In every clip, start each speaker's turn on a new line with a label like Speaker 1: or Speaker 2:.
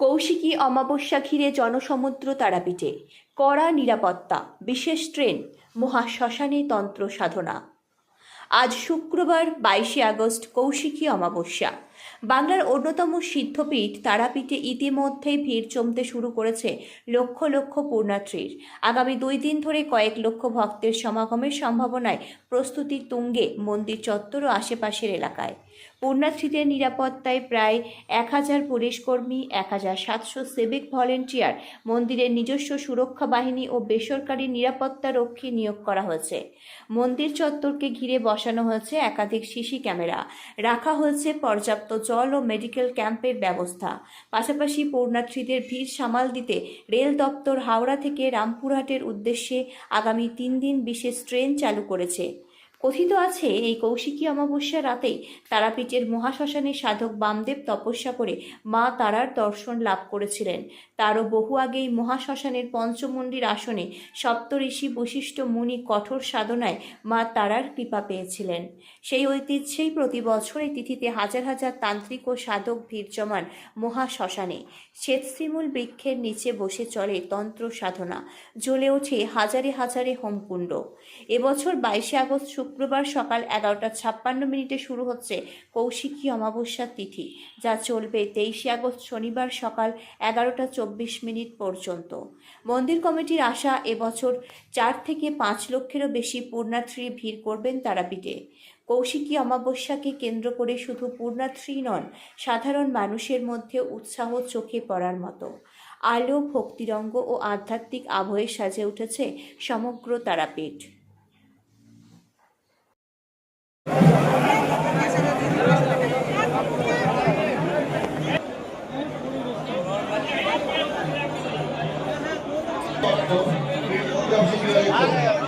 Speaker 1: কৌশিকী অমাবস্যা ঘিরে জনসমুদ্র তারাপীঠে। কড়া নিরাপত্তা, বিশেষ ট্রেন মহাশ্মশানে তন্ত্র সাধনা। আজ শুক্রবার বাইশে আগস্ট, কৌশিকী অমাবস্যা। বাংলার অন্যতম সিদ্ধপীঠ তারাপীঠে ইতিমধ্যেই ভিড় জমতে শুরু করেছে লক্ষ লক্ষ পূর্ণাত্রীর আগামী দুই দিন ধরে কয়েক লক্ষ ভক্তের সমাগমের সম্ভাবনায় প্রস্তুতি তুঙ্গে মন্দির চত্বর ও আশেপাশের এলাকায়। পূর্ণার্থীদের নিরাপত্তায় প্রায় এক হাজার পুলিশকর্মী, এক হাজার সাতশো সিভিক ভলেন্টিয়ার মন্দিরের নিজস্ব সুরক্ষা বাহিনী ও বেসরকারি নিরাপত্তা রক্ষী নিয়োগ করা হয়েছে। মন্দির চত্বরকে ঘিরে বসানো হয়েছে একাধিক সিসি ক্যামেরা। রাখা হয়েছে পর্যাপ্ত জল ও মেডিকেল ক্যাম্পের ব্যবস্থা। পাশাপাশি পূর্ণার্থীদের ভিড় সামাল দিতে রেল দপ্তর হাওড়া থেকে রামপুরহাটের উদ্দেশ্যে আগামী তিন দিন বিশেষ ট্রেন চালু করেছে। কথিত আছে, এই কৌশিকী অমাবস্যা রাতেই তারাপীঠের মহাশ্মশানে সাধক বামদেব তপস্যা করে মা তারার দর্শন লাভ করেছিলেন। তারও বহু আগেই মহাশ্মশানের পঞ্চমন্দির আসনে সপ্তঋষি বশিষ্ঠ মুনি কঠোর সাধনায় মা তারার কৃপা পেয়েছিলেন। সেই ঐতিহ্যেই প্রতি বছর এই তিথিতে হাজার হাজার তান্ত্রিক ও সাধক ভিড় জমান মহাশ্মশানে। শ্বেতশ্রীমূল বৃক্ষের নিচে বসে চলে তন্ত্র সাধনা, জ্বলে ওঠে হাজারে হাজারে হোমকুণ্ড। এবছর বাইশে আগস্ট শুক্রবার সকাল এগারোটা ছাপ্পান্ন মিনিটে শুরু হচ্ছে কৌশিকী অমাবস্যার তিথি, যা চলবে তেইশে আগস্ট শনিবার সকাল এগারোটা চব্বিশ মিনিট পর্যন্ত। মন্দির কমিটির আশা, এবছর চার থেকে পাঁচ লক্ষেরও বেশি পূর্ণার্থী ভিড় করবেন তারাপীঠে। কৌশিকী অমাবস্যাকে কেন্দ্র করে শুধু পূর্ণার্থী নন, সাধারণ মানুষের মধ্যে উৎসাহ চোখে পড়ার মতো। আলো, ভক্তিরঙ্গ ও আধ্যাত্মিক আবহে সাজে উঠেছে সমগ্র তারাপীঠ।
Speaker 2: Obrigado.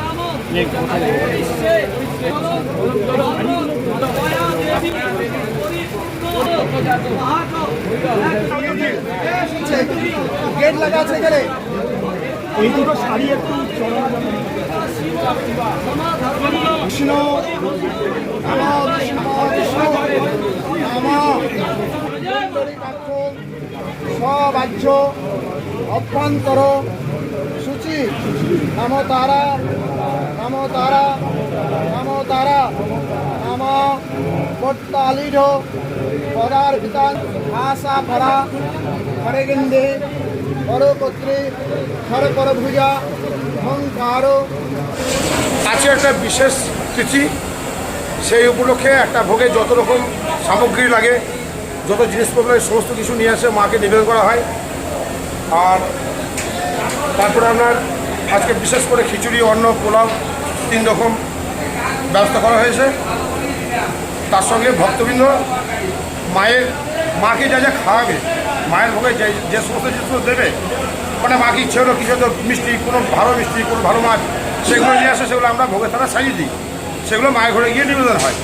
Speaker 3: গেট লাগা আছে এখানে।
Speaker 2: এই দুটো শাড়ি একটু
Speaker 3: নম সবাহ্য অভ্যন্তর সূচি। নম তারা। নম তারা নম তারা, নম পট্টালিঢ পদার্পিতান আশা পরা হরেগিন্দে পরপত্রে হরপর ভুজা অহংকার
Speaker 4: আছে একটা বিশেষ তিথি, সেই উপলক্ষে একটা ভোগে যত রকম সামগ্রী লাগে, যত জিনিসপত্র সমস্ত কিছু নিয়ে আসে মাকে নিবেদন করা হয়। আর তারপরে আপনার আজকে বিশেষ করে খিচুড়ি, অন্ন, পোলাও তিন রকম ব্যবস্থা করা হয়েছে। তার সঙ্গে ভক্তবৃন্দ মায়ের, মাকে যা যা খাওয়াবে, মায়ের ভোগে যে যে সমস্ত জিনিসগুলো দেবে মানে মাকে ইচ্ছে হলো কিছু তো মিষ্টি, কোনো ভালো মিষ্টি, কোনো ভালো মাছ, সেগুলো নিয়ে আসে, সেগুলো আমরা ভোগের তারা সাজিয়ে দিই। সেগুলো মায়ের ঘরে গিয়ে নিবেদন হয়।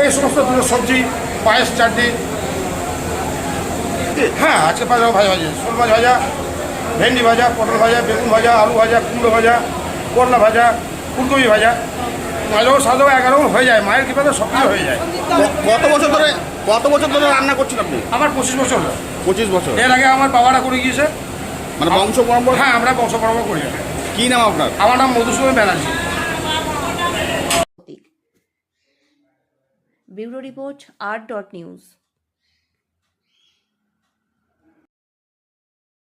Speaker 4: এই সমস্ত সবজি, পায়েস, চাটনি। হ্যাঁ আজকে পাঁচ ভাজা ভাজা শোল মাছ ভাজা, ভেন্ডি ভাজা, পটল ভাজা, বেগুন ভাজা, আলু ভাজা, কুমড়ো ভাজা, করলা ভাজা ফুলকপি ভাজা। পাঁচ রকম সাত এগারো হয়ে যায় মায়ের কৃপাতে সব কিছু হয়ে যায়।
Speaker 5: কত বছর ধরে কত বছর ধরে রান্না করছেন আপনি?
Speaker 4: আমার পঁচিশ বছর হলো।
Speaker 5: পঁচিশ বছর।
Speaker 4: এর আগে আমার বাবারা করে গিয়েছে।
Speaker 5: মানে বংশ পরম্পরা?
Speaker 4: হ্যাঁ আমরা বংশ পরম্পরা করি।
Speaker 5: কি নাম আপনার?
Speaker 4: আমার নাম Madhusudan Banerjee.
Speaker 1: Bureau report R dot news